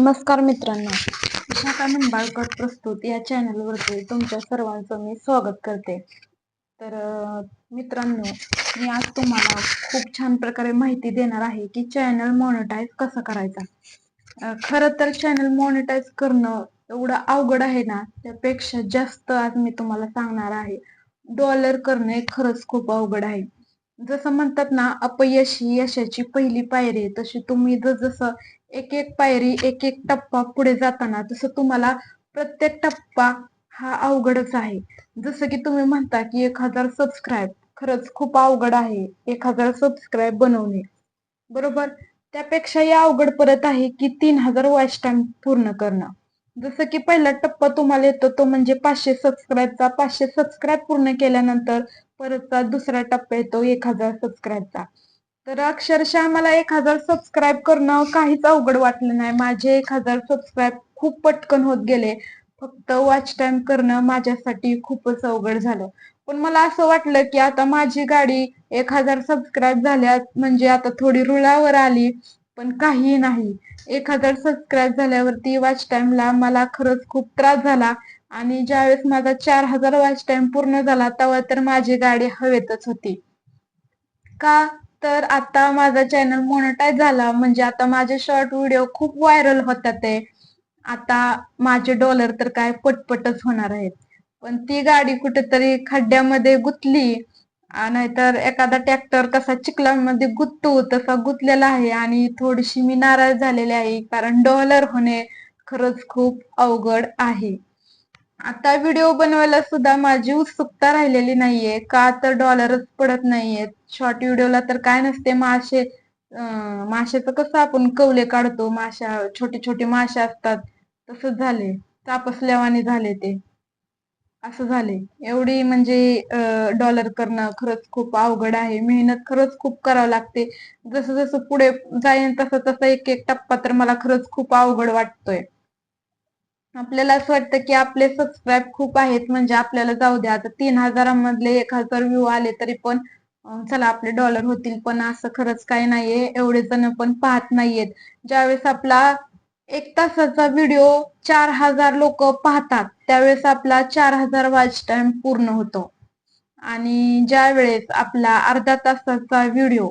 नमस्कार मित्रांनो. विशाखा निंबाळकर प्रस्तुत या चॅनलवरती तुमच्या सर्वांचं मी स्वागत करते. तर मित्रांनो मी आज तुम्हाला खूप छान प्रकारे माहिती देणार आहे की चॅनल मॉनिटाईज कसं करायचा. अं, खरं तर चॅनल मॉनिटाईज करणं एवढं अवघड आहे ना त्यापेक्षा जास्त आज मी तुम्हाला सांगणार आहे. डॉलर करणे हे खरंच खूप अवघड आहे. जसं म्हणतात ना अपयश ही यशाची पहिली पायरी आहे. तशी तुम्ही जर जसं एक एक पायरी एक एक टप्पा पुढे जाताना तसं तुम्हाला प्रत्येक टप्पा हा अवघडच आहे. जसं की तुम्ही म्हणता की एक हजार सबस्क्राईब खरंच खूप अवघड आहे. एक हजार सबस्क्राईब बनवणे. बरोबर? त्यापेक्षाही अवघड परत आहे की तीन हजार वॉच टाइम पूर्ण करणं. जसं की पहिला टप्पा तुम्हाला येतो तो म्हणजे पाचशे सबस्क्राईबचा पाचशे सबस्क्राईब पूर्ण केल्यानंतर परतचा दुसरा टप्पा येतो एक हजार सबस्क्राईबचा तर अक्षरशः मला एक हजार सबस्क्राईब करणं काहीच अवघड वाटलं नाही. माझे एक हजार सबस्क्राईब खूप पटकन होत गेले. फक्त वॉच टाइम करणं माझ्यासाठी खूपच अवघड झालं. पण मला असं वाटलं की आता माझी गाडी एक हजार सबस्क्राईब झाल्या म्हणजे आता थोडी रुळावर आली. पण काही नाही. एक हजार सबस्क्राईब झाल्यावरती वॉच टाइमला मला खरंच खूप त्रास झाला. आणि ज्यावेळेस माझा चार हजार वॉच टाइम पूर्ण झाला तेव्हा तर माझी गाडी हवेतच होती. का? तर आता माझा चॅनल मोनटाईज झाला. म्हणजे आता माझे शॉर्ट व्हिडिओ खूप व्हायरल होतात ते. आता माझे डॉलर तर काय पटपटच होणार आहेत. पण ती गाडी कुठेतरी खड्ड्यामध्ये गुतली. नाहीतर एखादा ट्रॅक्टर कसा चिखलामध्ये गुत्तो तसा गुतलेला आहे आणि थोडीशी मी नाराज झालेली आहे कारण डॉलर होणे खरंच खूप अवघड आहे. आता व्हिडिओ बनवायला सुद्धा माझी उत्सुकता राहिलेली नाहीये का तर डॉलरच पडत नाहीये. शॉर्ट व्हिडिओला तर काय नसते मासे माशाचं कसं आपण कवले काढतो माशा छोटे छोटे मासे असतात तसंच झाले चापसल्यावाने झाले ते. असं झाले एवढी म्हणजे डॉलर करणं खरंच खूप अवघड आहे. मेहनत खरंच खूप करावं लागते. जसं जसं पुढे जाईन तसं तसं एक एक टप्पा तर मला खरंच खूप अवघड वाटतोय. आपल्याला असं वाटतं की आपले सबस्क्राईब खूप आहेत म्हणजे आपल्याला जाऊ द्या. आता तीन हजारामधले एक हजार व्ह्यू आले तरी पण चला आपले डॉलर होतील. पण असं खरंच काही नाहीये. एवढे जण पण पाहत नाहीयेत. ज्यावेळेस आपला एक तासाचा व्हिडिओ चार हजार लोक पाहतात. त्यावेळेस आपला चार हजार वॉच टाइम पूर्ण होतो. आणि ज्या वेळेस आपला अर्धा तासाचा व्हिडिओ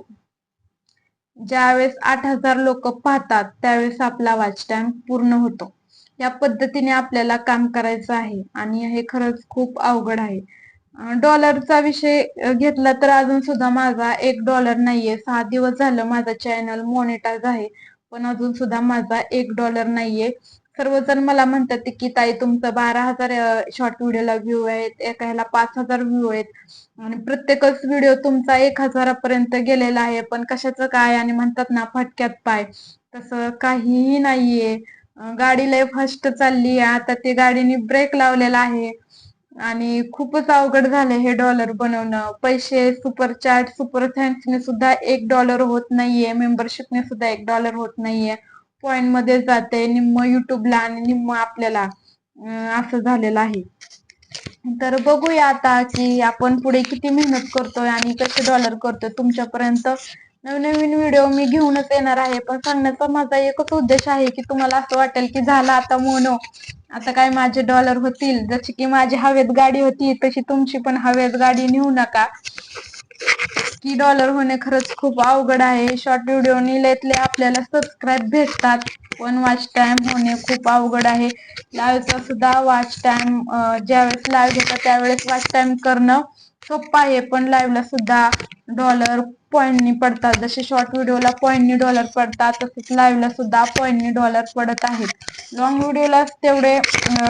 ज्यावेळेस आठ हजार लोक पाहतात त्यावेळेस आपला वॉच टाइम पूर्ण होतो. या पद्धतीने आपल्याला काम करायचं आहे. आणि हे खरंच खूप अवघड आहे. डॉलरचा विषय घेतला तर अजून सुद्धा माझा एक डॉलर नाहीये. सहा दिवस झालं माझा चॅनल मॉनिटाईज आहे. पण अजून सुद्धा माझा एक डॉलर नाहीये. सर्वजण मला म्हणतात की ताई तुमचं बारा हजार शॉर्ट व्हिडिओला व्ह्यू आहेत एका ह्याला पाच हजार व्ह्यू आहेत. आणि प्रत्येकच व्हिडिओ तुमचा एक हजारापर्यंत गेलेला आहे. पण कशाचं काय? आणि म्हणतात ना फटक्यात पाय. तसं काहीही नाहीये. गाडी लय फास्ट चालली आहे आता ते गाडीने ब्रेक लावलेला आहे. आणि खूपच अवघड झालंय हे डॉलर बनवणं. पैसे सुपर चॅट सुपर थँक्सने सुद्धा एक डॉलर होत नाहीये. मेंबरशिपने सुद्धा एक डॉलर होत नाहीये. पॉइंटमध्ये जाते. निम्म युट्यूबला आणि निम्म आपल्याला असं झालेलं आहे. तर बघूया आता की आपण पुढे किती मेहनत करतोय आणि कसे डॉलर करतोय तुमच्यापर्यंत. नवनवीन व्हिडिओ मी घेऊनच येणार आहे. पण सांगण्याचा माझा एकच उद्देश आहे की तुम्हाला असं वाटेल की झाला आता मोनो. आता काय माझे डॉलर होतील. जशी की माझी हवेत गाडी होती तशी तुमची पण हवेत गाडी नेऊ नका. की डॉलर होणे खरंच खूप अवघड आहे. शॉर्ट व्हिडिओ निलेतले आपल्याला सबस्क्राईब भेटतात. पण वॉच टाइम होणे खूप अवघड आहे. लाईव्हचा सुद्धा वॉच टाइम ज्यावेळेस लाईव्ह होता त्यावेळेस वॉच टाइम करणं सोपं आहे. पण लाईव्हला सुद्धा डॉलर पॉईंटनी पडतात. जसे शॉर्ट व्हिडिओला पॉईंटनी डॉलर पडतात तसेच लाईव्हला सुद्धा पॉईंटनी डॉलर पडत आहेत. लॉंग व्हिडिओला तेवढे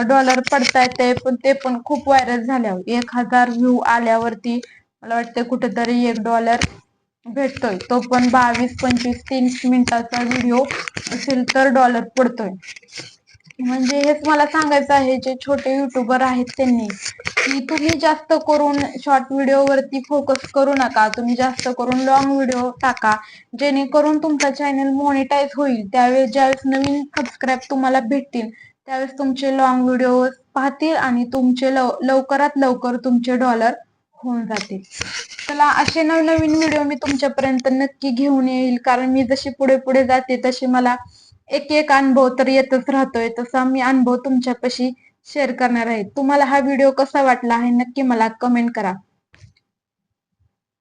डॉलर पडतायत ते पण ते पण खूप व्हायरल झाल्यावर. एक हजार व्ह्यू आल्यावरती मला वाटतं कुठेतरी एक डॉलर भेटतोय. तो पण बावीस पंचवीस तीस मिनिटाचा व्हिडिओ असेल तर डॉलर पडतोय. म्हणजे हेच मला सांगायचं आहे जे छोटे युट्यूबर आहेत त्यांनी की तुम्ही जास्त करून शॉर्ट व्हिडिओ वरती फोकस करू नका. तुम्ही जास्त करून लॉंग व्हिडिओ टाका. जेणेकरून तुमचा चॅनल मॉनिटाईज होईल. त्यावेळेस ज्यावेळेस नवीन सबस्क्राईब तुम्हाला भेटतील त्यावेळेस तुमचे लॉंग व्हिडिओ पाहतील आणि तुमचे लव- लवकरात लवकर तुमचे डॉलर होऊन जातील. चला असे नवनवीन व्हिडिओ मी तुमच्यापर्यंत नक्की घेऊन येईल. कारण मी जशी पुढे पुढे जाते तशी मला एक एक अनुभव तर येतच राहतोय. तसा मी अनुभव तुमच्यापाशी शेअर करणार आहे. तुम्हाला हा व्हिडिओ कसा वाटला आहे नक्की मला कमेंट करा.